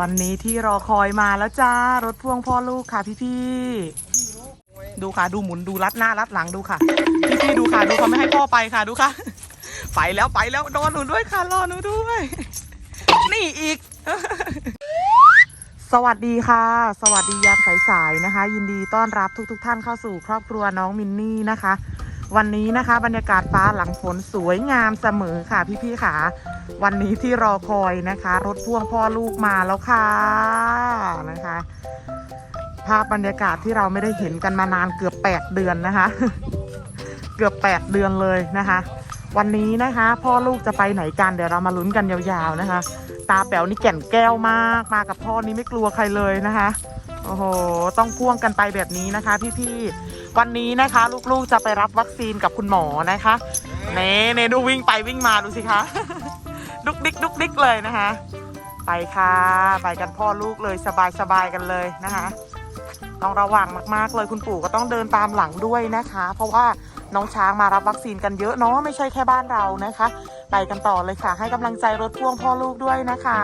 วันนี้ที่รอคอยมาแล้วจ้ารถพ่วงพ่อลูกค่ะพี่ๆดูค่ะดูหมุนดูรัดหน้ารัดหลังดูค่ะ พี่ๆดูค่ะดูเขาไม่ให้พ่อไปค่ะดูค่ะ ไปแล้วไปแล้วรอหนูด้วยค่ะรอหนูด้วย นี่อีก สวัสดีค่ะ สวัสดียามสายๆนะคะ ยินดีต้อนรับทุก ๆทท่านเข้าสู่ครอบครัวน้องมินนี่นะคะ วันนี้นะคะ บรรยากาศฟ้าหลังฝนสวยงามเสมอค่ะพี่ๆค่ะ วันนี้ที่รอคอยนะคะ รถพ่วงพ่อลูกมาแล้วค่ะนะคะ ภาพบรรยากาศที่เราไม่ได้เห็นกันมานานเกือบ 8 เดือนนะคะ เกือบ 8 เดือนเลยนะคะ วันนี้นะคะ พ่อลูกจะไปไหนกันเดี๋ยวเรามาลุ้นกันยาวๆนะคะ ตาแป๋วนี่แก่นแก้วมากมากับพ่อนี่ไม่กลัวใครเลยนะคะโอ้โหต้องพ่วงกันไปแบบนี้นะคะ พี่ๆ วันนี้นะคะ ลูกๆจะไปรับวัคซีนกับคุณหมอนะคะเน่เน่ดูวิ่งไปวิ่งมาดูสิคะดุกดิกดุกดิกเลยนะคะ ไปค่ะ ไปกันพ่อลูกเลยสบายสบายกันเลยนะคะ ต้องระวังมากๆเลยคุณปู่ก็ต้องเดินตามหลังด้วยนะคะ เพราะว่าน้องช้างมารับวัคซีนกันเยอะเนาะไม่ใช่แค่บ้านเรานะคะ ไปกันต่อเลยค่ะ ให้กำลังใจรถพ่วงพ่อลูกด้วยนะคะ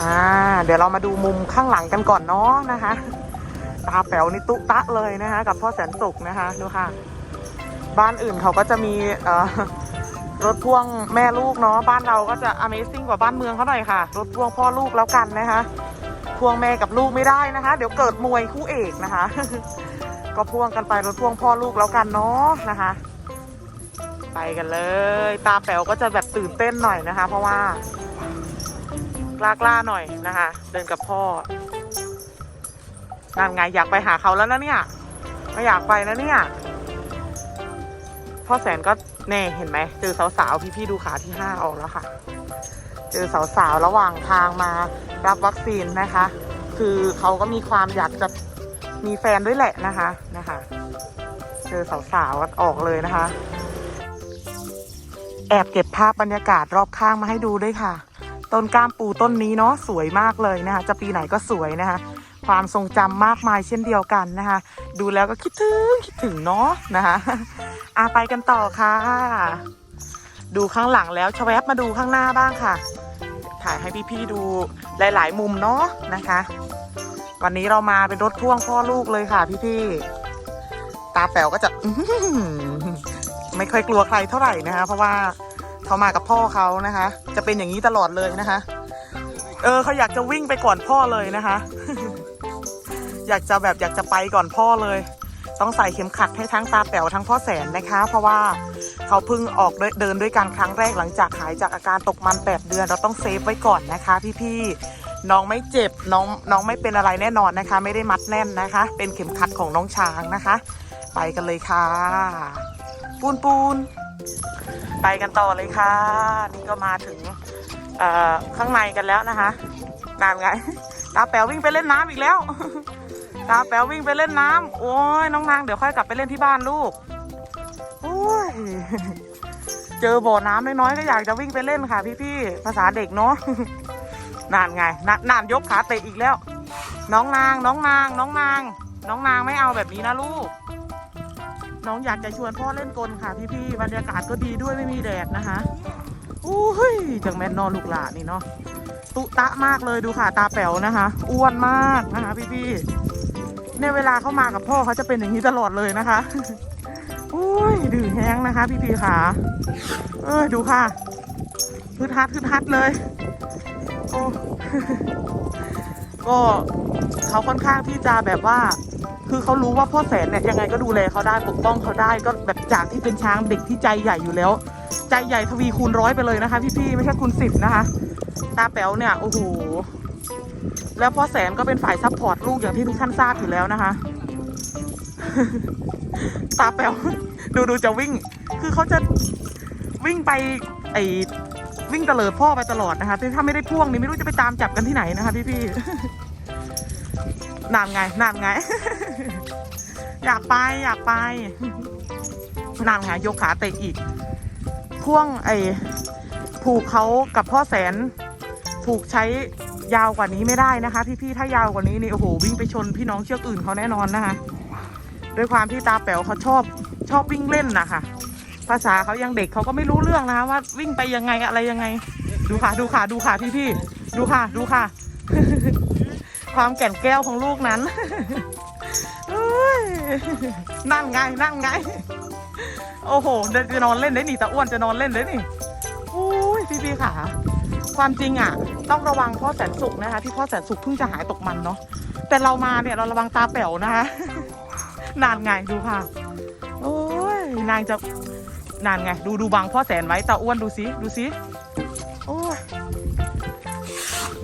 อ่าเดี๋ยวเรามาดูมุมข้างหลังกันก่อนเนาะนะคะ ตาแป๋วนี่ตุ๊ตะเลยนะคะ กับพ่อแสนสุขนะคะดูค่ะ บ้านอื่นเขาก็จะมีเอ่อรถพ่วงแม่ลูกเนาะบ้านเราก็จะ Amazing กว่าบ้านเมืองเขาหน่อยค่ะ รถพ่วงพ่อลูกแล้วกันนะคะพ่วงแม่กับลูกไม่ได้นะคะ เดี๋ยวเกิดมวยคู่เอกนะคะ ก็พ่วงกันไปรถพ่วงพ่อลูกแล้วกันเนาะนะคะ ไปกันเลย ตาแป๋วก็จะแบบตื่นเต้นหน่อยนะคะ เพราะว่ากล้ากล้าๆหน่อยนะคะ เดินกับพ่อ นั่นไงอยากไปหาเขาแล้วนะเนี่ยไม่อยากไปนะเนี่ย พ่อแสนก็เน่เห็นไหมเจอสาวๆพี่ๆดูขาที่ห้าออกแล้วค่ะ เจอสาวๆระหว่างทางมารับวัคซีนนะคะ คือเขาก็มีความอยากจะมีแฟนด้วยแหละนะคะนะคะ เจอสาวๆออกเลยนะคะ แอบเก็บภาพบรรยากาศรอบข้างมาให้ดูด้วยค่ะ ต้นกล้ามปูต้นนี้เนาะสวยมากเลยนะคะ จะปีไหนก็สวยนะคะ ความทรงจำมากมายเช่นเดียวกันนะคะ ดูแล้วก็คิดถึงคิดถึงเนาะนะคะอาไปกันต่อค่ะ ดูข้างหลังแล้วชแวบมาดูข้างหน้าบ้างค่ะ ถ่ายให้พี่ๆดูหลาย ๆ มุมเนาะนะคะ วันนี้เรามาเป็นรถพ่วงพ่อลูกเลยค่ะ พี่ๆตาแป๋วก็จะไม่ค่อยกลัวใครเท่าไหร่นะคะ เพราะว่าเขามากับพ่อเขานะคะ จะเป็นอย่างนี้ตลอดเลยนะคะ เออเขาอยากจะวิ่งไปก่อนพ่อเลยนะคะ อยากจะแบบอยากจะไปก่อนพ่อเลย ต้องใส่เข็มขัดให้ทั้งตาแป๋วทั้งพ่อแสนนะคะ เพราะว่าเขาเพิ่งออกเดินด้วยกันครั้งแรกหลังจากหายจากอาการตกมันแปดเดือน เราต้องเซฟไว้ก่อนนะคะพี่ๆน้องไม่เจ็บน้องน้องไม่เป็นอะไรแน่นอนนะคะ ไม่ได้มัดแน่นนะคะ เป็นเข็มขัดของน้องช้างนะคะ ไปกันเลยค่ะ ปูนปูนไปกันต่อเลยค่ะ นี่ก็มาถึงข้างในกันแล้วนะคะนานไงตาแป๋ววิ่งไปเล่นน้ำอีกแล้ว ตาแป๋ววิ่งไปเล่นน้ำโอ้ยน้องนางเดี๋ยวค่อยกลับไปเล่นที่บ้านลูกโอ้ยเจอบ่อน้ำน้อยๆก็อยากจะวิ่งไปเล่นค่ะ พี่ๆภาษาเด็กเนาะนานไงนานนานยกขาเตะอีกแล้ว น้องนางน้องนางน้องนาง น้องนางไม่เอาแบบนี้นะลูก น้องอยากจะชวนพ่อเล่นกลค่ะ พี่ๆบรรยากาศก็ดีด้วยไม่มีแดดนะคะอุ้ยจังแม่นนอนลูกหลานนี่เนาะตุตะมากเลยดูค่ะ ตาแป๋วนะคะ อ้วนมากนะคะ พี่ๆ ในยเวลาเขามากับพ่อเขาจะเป็นอย่างนี้ตลอดเลยนะคะอุ้ยดื้อแห้งนะคะ พี่ๆค่ะเออดูค่ะฮึดฮัดฮึดฮัดเลยโอ้ก็เขาค่อนข้างที่จะแบบว่า คือเขารู้ว่าพ่อแสนเนี่ยยังไงก็ดูแลเขาได้ปกป้องเขาได้ก็แบบจากที่เป็นช้างเด็กที่ใจใหญ่อยู่แล้ว ใจใหญ่ทวีคูณร้อยไปเลยนะคะ พี่ๆไม่ใช่คูณสิบนะคะ ตาแป๋วเนี่ยโอ้โห แล้วพ่อแสนก็เป็นฝ่ายซัพพอร์ตลูกอย่างที่ทุกท่านทราบอยู่แล้วนะคะ ตาแป๋วดูดูจะวิ่ง คือเขาจะวิ่งไปไอวิ่งเตลิดพ่อไปตลอดนะคะถ้าไม่ได้พ่วงนี่ไม่รู้จะไปตามจับกันที่ไหนนะคะพี่พี่ๆนานไงนานไง อยากไปอยากไปนานไงยกขาเตะอีก พ่วงไอผูกเขากับพ่อแสนผูกใช้ ยาวกว่านี้ไม่ได้นะคะ พี่ๆถ้ายาวกว่านี้นี่โอ้โหวิ่งไปชนพี่น้องเชือกอื่นเขาแน่นอนนะคะ ด้วยความที่ตาแป๋วเขาชอบชอบวิ่งเล่นนะคะภาษาเขายังเด็กเขาก็ไม่รู้เรื่องนะคะว่าวิ่งไปยังไงอะไรยังไง ดูค่ะดูค่ะดูค่ะพี่ๆดูค่ะดูค่ะ ความแก่นแก้วของลูกนั้นเฮ้ยนั่นไงนั่นไง โอ้โหเดี๋ยวจะนอนเล่นได้นี่ตาอ้วนจะนอนเล่นได้นี่โอ้ยพี่พี่ค่ะ ความจริงอะ ต้องระวังพ่อแสนสุกนะคะ ที่พ่อแสนสุกเพิ่งจะหายตกมันเนาะแต่เรามาเนี่ยเราระวังตาแป๋วนะคะ นานไงดูค่ะ โอ้ยนางจะนานไง ดูดูบังพ่อแสนไว้ตาอ้วนดูสิดูสิโอ้ย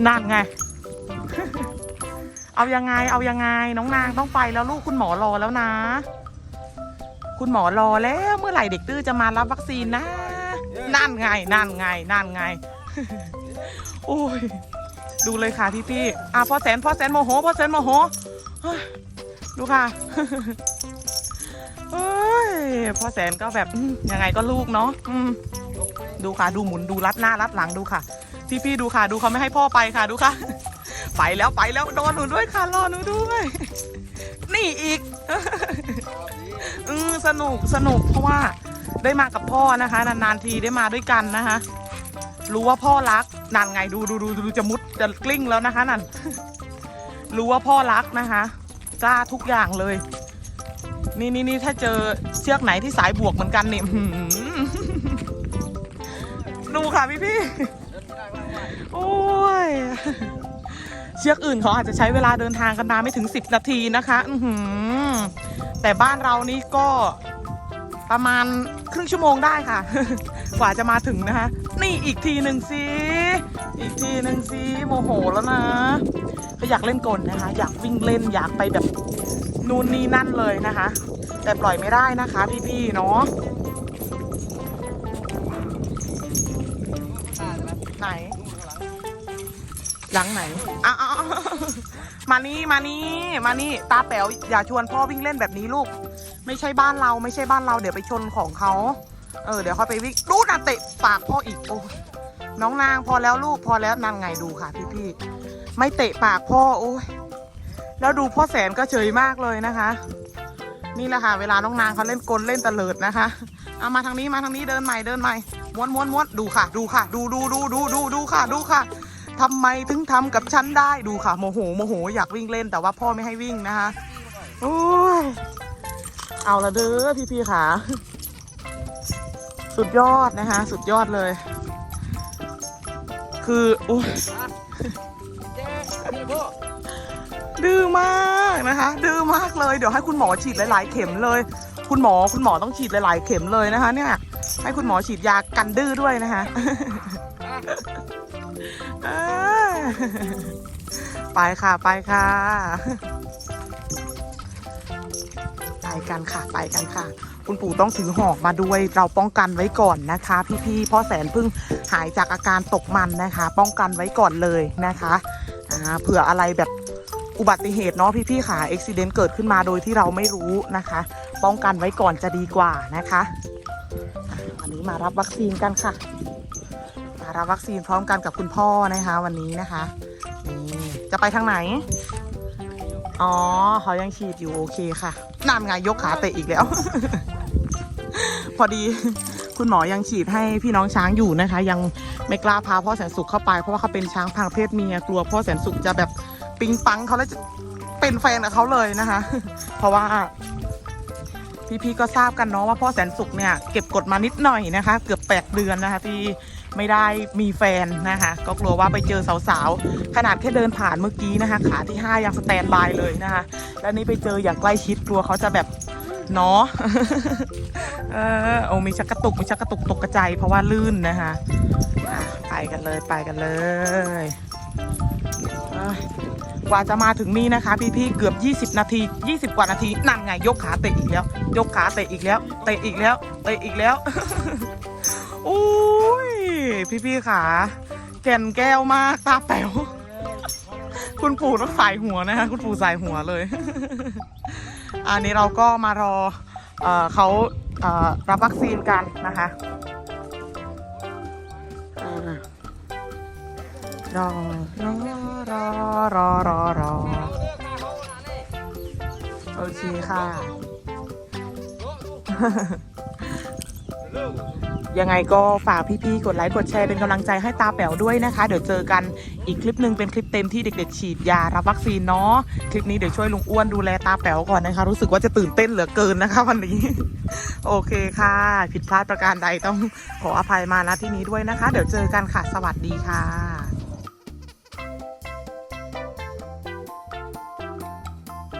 นานไง เอายังไงเอายังไง น้องนางต้องไปแล้วลูกคุณหมอรอแล้วนะ คุณหมอรอแล้วเมื่อไหร่เด็กตื้อจะมารับวัคซีนนะนั่นไงนั่นไงนั่นไง โอ้ย ดูเลยค่ะพี่พี่อะพ่อแสนพ่อแสนโมโหพ่อแสนโมโหดูค่ะเฮ้ยพ่อแสนก็แบบยังไงก็ลูกเนาะดูค่ะดูหมุนดูรัดหน้ารัดหลังดูค่ะพี่พี่ดูค่ะดูเขาไม่ให้พ่อไปค่ะดูค่ะ ไปแล้วไปแล้วรอหนูด้วยค่ะรอหนูด้วย นี่อีกออสนุกสนุกเพราะว่าได้มากับพ่อนะคะ นานๆทีได้มาด้วยกันนะคะ รู้ว่าพ่อรัก นั่นไงดูดูดูดูจะมุดจะกลิ้งแล้วนะคะนั่น รู้ว่าพ่อรักนะคะกล้าทุกอย่างเลย นี่นี่นี่ถ้าเจอเชือกไหนที่สายบวกเหมือนกันนี่ดูค่ะพี่พี่โอ้ยเชือกอื่นเขาอาจจะใช้เวลาเดินทางกันนานไม่ถึง10นาทีนะคะ อืแต่บ้านเรานี่ก็ประมาณครึ่งชั่วโมงได้ค่ะ กว่าจะมาถึงนะคะ อีกทีหนึ่งสิอีกทีหนึ่งสิโมโหแล้วนะก็อยากเล่นกลนะคะ อยากวิ่งเล่นอยากไปแบบนู่นนี่นั่นเลยนะคะ แต่ปล่อยไม่ได้นะคะพี่ๆเนาะไหน หลังไหนอ้ามานี่มานี่มานี่ตาแป๋วอย่าชวนพ่อวิ่งเล่นแบบนี้ลูก ไม่ใช่บ้านเราไม่ใช่บ้านเราเดี๋ยวไปชนของเขา เออเดี๋ยวเขาไปวิ่งดูนะเตะปากพ่ออีกโอ้ยน้องนางพอแล้วลูกพอแล้วนางไงดูค่ะพี่พี่ๆไม่เตะปากพ่อโอ้ยแล้วดูพ่อแสนก็เฉยมากเลยนะคะ นี่แหละค่ะ เวลาน้องนางเขาเล่นกลเล่นตะเลิดนะคะเอามาทางนี้มาทางนี้เดินใหม่เดินใหม่ม้วนม้วนม้วนดูค่ะ ดูค่ะ ดูดูดูดูดูดูค่ะ ดูค่ะทำไมถึงทำกับฉันได้ดูค่ะโมโหโมโห อยากวิ่งเล่นแต่ว่าพ่อไม่ให้วิ่งนะคะโอ้ยเอาละเด้อพี่พี่ๆค่ะ สุดยอดนะคะ สุดยอดเลย คือโอ้ดื้อมากนะคะ ดื้อมากเลย เดี๋ยวให้คุณหมอฉีดหลาย ๆ เข็มเลย คุณหมอคุณหมอต้องฉีดหลาย ๆ เข็มเลยนะคะ เนี่ย ให้คุณหมอฉีดยากันดื้อด้วยนะคะไปค่ะไปค่ะ กันค่ะไปกันค่ะ คุณปู่ต้องถือหอกมาด้วยเราป้องกันไว้ก่อนนะคะ พี่ๆพ่อแสนเพิ่งหายจากอาการตกมันนะคะ ป้องกันไว้ก่อนเลยนะคะอ่าเผื่ออะไรแบบอุบัติเหตุเนาะพี่ๆค่ะอุบิเหตุเกิดขึ้นมาโดยที่เราไม่รู้นะคะ ป้องกันไว้ก่อนจะดีกว่านะคะอันนี้มารับวัคซีนกันค่ะ มารับวัคซีนพร้อมกันกับคุณพ่อนะคะ วันนี้นะคะนี่จะไปทางไหน อ๋อเขายังฉีดอยู่โอเคค่ะ นั่นไงยกขาเตะอีกแล้ว พอดีคุณหมอยังฉีดให้พี่น้องช้างอยู่นะคะ ยังไม่กล้าพาพ่อแสนสุขเข้าไป เพราะว่าเขาเป็นช้างพังเพศเมียกลัวพ่อแสนสุขจะแบบปิงปังเขาแล้วจะเป็นแฟนกับเขาเลยนะคะ เพราะว่าพี่ๆก็ทราบกันเนาะว่าพ่อแสนสุขเนี่ยเก็บกดมานิดหน่อยนะคะ เกือบแปดเดือนนะคะที่ ไม่ได้มีแฟนนะคะ ก็กลัวว่าไปเจอสาวๆ ขนาดแค่เดินผ่านเมื่อกี้นะคะ ขาที่ห้ายังสแตนบายเลยนะคะ แล้วนี่ไปเจออย่างใกล้ชิดกลัวเขาจะแบบเนาะเออโอ้มีชักกระตุกมีชักกระตุกตกกระจายเพราะว่าลื่นนะคะไปกันเลยไปกันเลยกว่าจะมาถึงนี่นะคะ พี่ๆเกือบ 20 นาที 20 กว่านาทีนั่นไงยกขาเตะอีกแล้ว ยกขาเตะอีกแล้วเตะอีกแล้วเตะอีกแล้วโอ้ย พี่ๆขาแก่นแก้วมากตาแป๋ว คุณปู่ต้องสายหัวนะคะคุณปู่สายหัวเลย อันนี้เราก็มารอเอเขาเรับวัคซีนกันนะคะรอรอรอรอรอรอโอเคค่ะ ยังไงก็ฝากพี่ๆ กดไลค์ กดแชร์เป็นกำลังใจให้ตาแป๋วด้วยนะคะ เดี๋ยวเจอกันอีกคลิปหนึ่งเป็นคลิปเต็มที่เด็ก ๆ ฉีดยารับวัคซีนเนาะ คลิปนี้เดี๋ยวช่วยลุงอ้วนดูแลตาแป๋วก่อนนะคะ รู้สึกว่าจะตื่นเต้นเหลือเกินนะคะวันนี้ โอเคค่ะ ผิดพลาดประการใดต้องขออภัยมาณที่นี้ด้วยนะคะ เดี๋ยวเจอกันค่ะ สวัสดีค่ะ